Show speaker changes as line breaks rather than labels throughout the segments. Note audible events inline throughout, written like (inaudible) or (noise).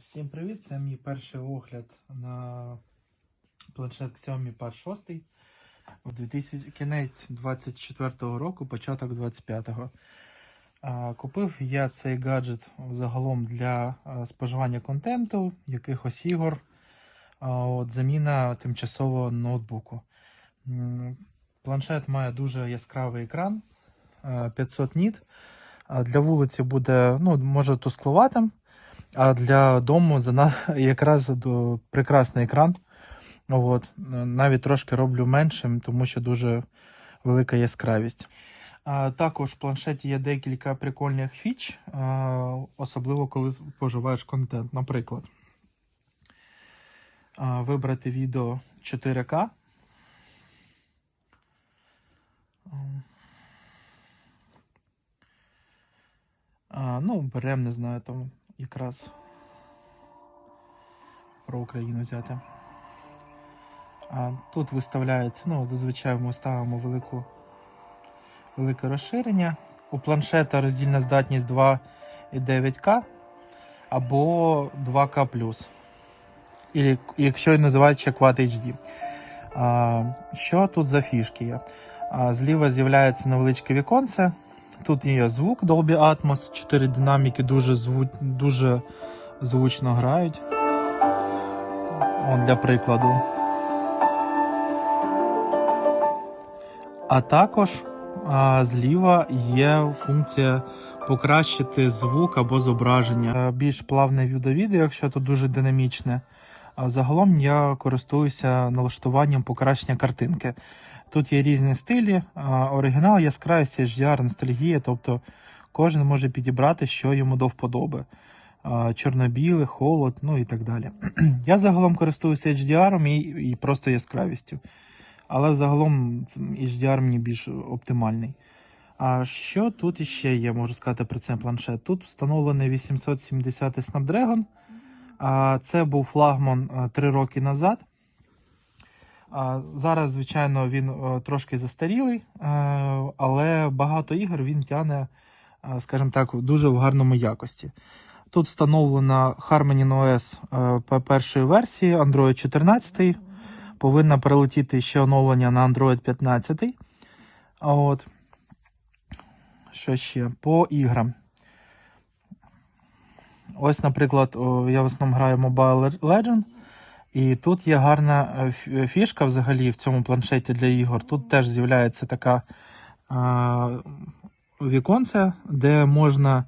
Всім привіт! Це мій перший огляд на планшет Xiaomi Pad 6 в 2000, кінець 24 року, початок 25-го. Купив я цей гаджет загалом для споживання контенту, якихось ігор, от, заміна тимчасового ноутбуку. Планшет має дуже яскравий екран 500 ніт. Для вулиці буде, ну, може тускловатим. А для дому (laughs) якраз прекрасний екран. От. Навіть трошки роблю меншим, тому що дуже велика яскравість. Також в планшеті є декілька прикольних фіч, особливо коли споживаєш контент. Наприклад, вибрати відео 4К. А, ну, беремо, не знаю, там якраз про Україну взяти. А тут виставляється, ну, зазвичай ми ставимо велику, велике розширення. У планшета роздільна здатність 2,9К або 2К. І, якщо називають ще Quad HD. А, що тут за фішки є? А, зліва з'являється невеличке віконце. Тут є звук Dolby Atmos, 4 динаміки дуже зву... дуже звучно грають. Он для прикладу. А також а, зліва є функція покращити звук або зображення. Е, Більш плавне відео, якщо тут дуже динамічне. Загалом я користуюся налаштуванням покращення картинки. Тут є різні стилі, оригінал, яскравість, HDR, ностальгія, тобто кожен може підібрати, що йому до вподоби. А, Чорно-біле, холод, ну і так далі. (clears throat) Я загалом користуюся HDR і, і просто яскравістю. Але загалом HDR мені більш оптимальний. А що тут іще є, можу сказати про цей планшет? Тут встановлений 870 Snapdragon. Це був флагман 3 роки назад. Зараз, звичайно, він е, трошки застарілий, е, але багато ігор він тягне, е, скажімо так, дуже в гарному якості. Тут встановлена Harmony OS е, першої версії Android 14. Повинна прилетіти ще оновлення на Android 15. От, що ще? По іграм. Ось, наприклад, я в основному граю Mobile Legend. І тут є гарна е, фішка взагалі в цьому планшеті для ігор. Тут теж з'являється така віконце, де можна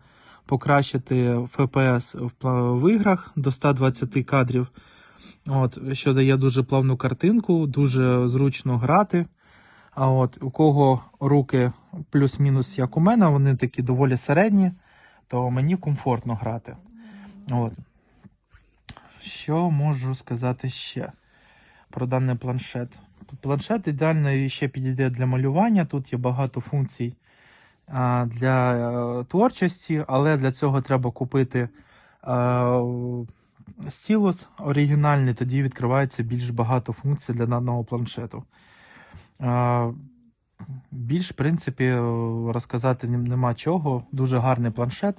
покращити FPS в, в іграх до 120 кадрів. От, що дає дуже плавну картинку, дуже зручно грати. А от у кого руки плюс-мінус, як у мене, вони такі доволі середні, то мені комфортно грати. От. Що можу сказати ще про даний планшет? Планшет ідеально ще підійде для малювання. Тут є багато функцій для е, творчості, але для цього треба купити е, стілус оригінальний, тоді відкривається більш багато функцій для даного планшету. Більш, в принципі, розказати нема чого. Дуже гарний планшет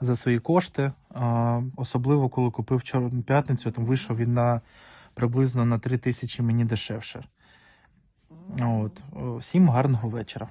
за свої кошти. Особливо, коли купив Чорну п'ятницю, там вийшов він на приблизно на 3 тисячі мені дешевше. От. Всім гарного вечора.